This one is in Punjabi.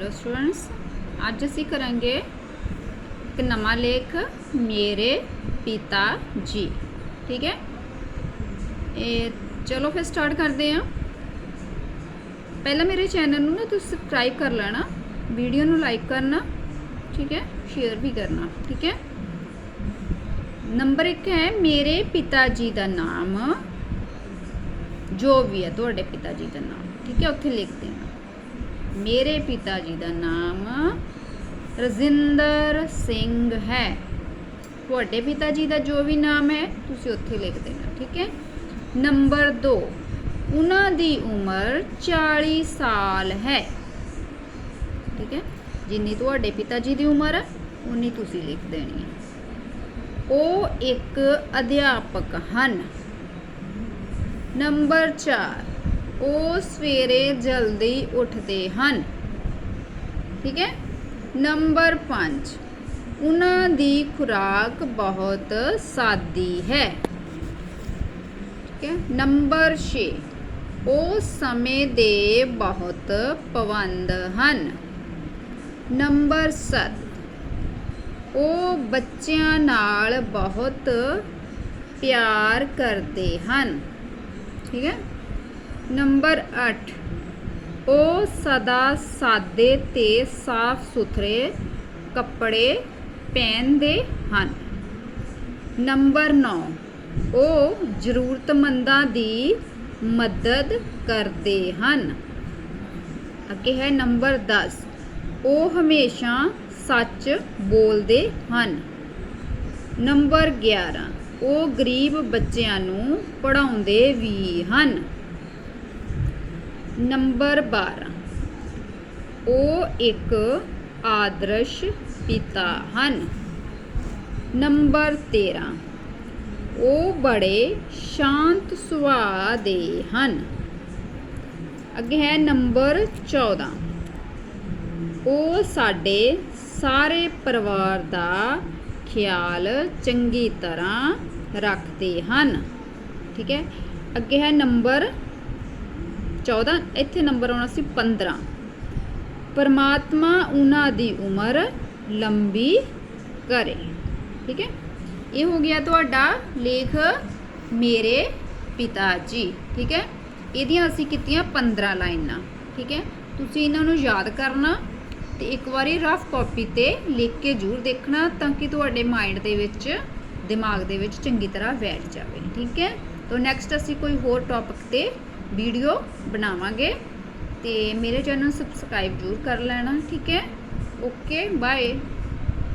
ਹੈਲੋ ਸਟੂਡੈਂਟਸ ਅੱਜ ਅਸੀਂ ਕਰਾਂਗੇ ਇੱਕ ਨਵਾਂ ਲੇਖ, ਮੇਰੇ ਪਿਤਾ ਜੀ। ਠੀਕ ਹੈ? ਇਹ ਚਲੋ ਫਿਰ ਸਟਾਰਟ ਕਰਦੇ ਹਾਂ। ਪਹਿਲਾਂ ਮੇਰੇ ਚੈਨਲ ਨੂੰ ਨਾ ਤੁਸੀਂ ਸਬਸਕ੍ਰਾਈਬ ਕਰ ਲੈਣਾ ਵੀਡੀਓ ਨੂੰ ਲਾਈਕ ਕਰਨਾ, ਠੀਕ ਹੈ? ਸ਼ੇਅਰ ਵੀ ਕਰਨਾ, ਠੀਕ ਹੈ? ਨੰਬਰ 1 ਹੈ ਮੇਰੇ ਪਿਤਾ ਜੀ ਦਾ ਨਾਮ, ਜੋ ਵੀ ਹੈ ਤੁਹਾਡੇ ਪਿਤਾ ਜੀ ਦਾ ਨਾਮ, ਠੀਕ ਹੈ? ਉੱਥੇ ਲਿਖ ਦੇਣਾ। ਮੇਰੇ ਪਿਤਾ ਜੀ ਦਾ ਨਾਮ ਰਜਿੰਦਰ ਸਿੰਘ ਹੈ। ਤੁਹਾਡੇ ਪਿਤਾ ਜੀ ਦਾ ਜੋ ਵੀ ਨਾਮ ਹੈ, ਤੁਸੀਂ ਉੱਥੇ ਲਿਖ ਦੇਣਾ, ਠੀਕ ਹੈ? ਨੰਬਰ 2 ਉਹਨਾਂ ਦੀ ਉਮਰ 40 ਸਾਲ ਹੈ। ਠੀਕ ਹੈ? ਜਿੰਨੀ ਤੁਹਾਡੇ ਪਿਤਾ ਜੀ ਦੀ ਉਮਰ ਹੈ ਉਨੀ ਤੁਸੀਂ ਲਿਖ ਦੇਣੀ ਹੈ। ਉਹ ਇੱਕ ਅਧਿਆਪਕ ਹਨ। ਨੰਬਰ 4 ਉਹ ਸਵੇਰੇ ਜਲਦੀ ਉੱਠਦੇ ਹਨ। ਠੀਕ ਹੈ? ਨੰਬਰ 5 ਉਹਨਾਂ ਦੀ ਖੁਰਾਕ ਬਹੁਤ ਸਾਦੀ ਹੈ। ਠੀਕ ਹੈ? ਨੰਬਰ 6 ਉਹ ਸਮੇਂ ਦੇ ਬਹੁਤ ਪਾਬੰਦ ਹਨ। ਨੰਬਰ 7 ਉਹ ਬੱਚਿਆਂ ਨਾਲ ਬਹੁਤ ਪਿਆਰ ਕਰਦੇ ਹਨ। ਠੀਕ ਹੈ? ਨੰਬਰ 8 ਉਹ ਸਦਾ ਸਾਦੇ ਤੇ ਸਾਫ਼ ਸੁਥਰੇ ਕੱਪੜੇ ਪਹਿਨਦੇ ਹਨ। ਨੰਬਰ 9 ਉਹ ਜ਼ਰੂਰਤਮੰਦਾਂ ਦੀ ਮਦਦ ਕਰਦੇ ਹਨ। ਅੱਗੇ ਹੈ ਨੰਬਰ 10 ਉਹ ਹਮੇਸ਼ਾ ਸੱਚ ਬੋਲਦੇ ਹਨ। ਨੰਬਰ 11 ਉਹ ਗਰੀਬ ਬੱਚਿਆਂ ਨੂੰ ਪੜ੍ਹਾਉਂਦੇ ਵੀ ਹਨ। ਨੰਬਰ 12 ਉਹ ਇੱਕ ਆਦਰਸ਼ ਪਿਤਾ ਹਨ। ਨੰਬਰ 13 ਉਹ ਬੜੇ ਸ਼ਾਂਤ ਸੁਭਾਅ ਦੇ ਹਨ। ਅੱਗੇ ਹੈ ਨੰਬਰ 14 ਉਹ ਸਾਡੇ ਸਾਰੇ ਪਰਿਵਾਰ ਦਾ ਖਿਆਲ ਚੰਗੀ ਤਰ੍ਹਾਂ ਰੱਖਦੇ ਹਨ। ਠੀਕ ਹੈ? ਅੱਗੇ ਹੈ ਨੰਬਰ 14 ਇੱਥੇ ਨੰਬਰ ਆਉਣਾ ਸੀ 15 ਪਰਮਾਤਮਾ ਉਹਨਾਂ ਦੀ ਉਮਰ ਲੰਬੀ ਕਰੇ। ਠੀਕ ਹੈ? ਇਹ ਹੋ ਗਿਆ ਤੁਹਾਡਾ ਲੇਖ ਮੇਰੇ ਪਿਤਾ ਜੀ ਠੀਕ ਹੈ? ਇਹਦੀਆਂ ਅਸੀਂ ਕੀਤੀਆਂ 15 ਲਾਈਨਾਂ। ਠੀਕ ਹੈ? ਤੁਸੀਂ ਇਹਨਾਂ ਨੂੰ ਯਾਦ ਕਰਨਾ ਤੇ ਇੱਕ ਵਾਰੀ ਰਫ ਕਾਪੀ ਤੇ ਲਿਖ ਕੇ ਜ਼ਰੂਰ ਦੇਖਣਾ ਤਾਂ ਕਿ ਤੁਹਾਡੇ ਮਾਈਂਡ ਦੇ ਵਿੱਚ, ਦਿਮਾਗ ਦੇ ਵਿੱਚ ਚੰਗੀ ਤਰ੍ਹਾਂ ਬੈਠ ਜਾਵੇ। ਠੀਕ ਹੈ? ਤਾਂ ਨੈਕਸਟ ਅਸੀਂ ਕੋਈ ਹੋਰ ਟੌਪਿਕ ਤੇ ਵੀਡੀਓ ਬਣਾਵਾਂਗੇ ਤੇ ਮੇਰੇ ਚੈਨਲ ਨੂੰ ਸਬਸਕ੍ਰਾਈਬ ਜ਼ਰੂਰ ਕਰ ਲੈਣਾ, ਠੀਕ ਹੈ? Okay bye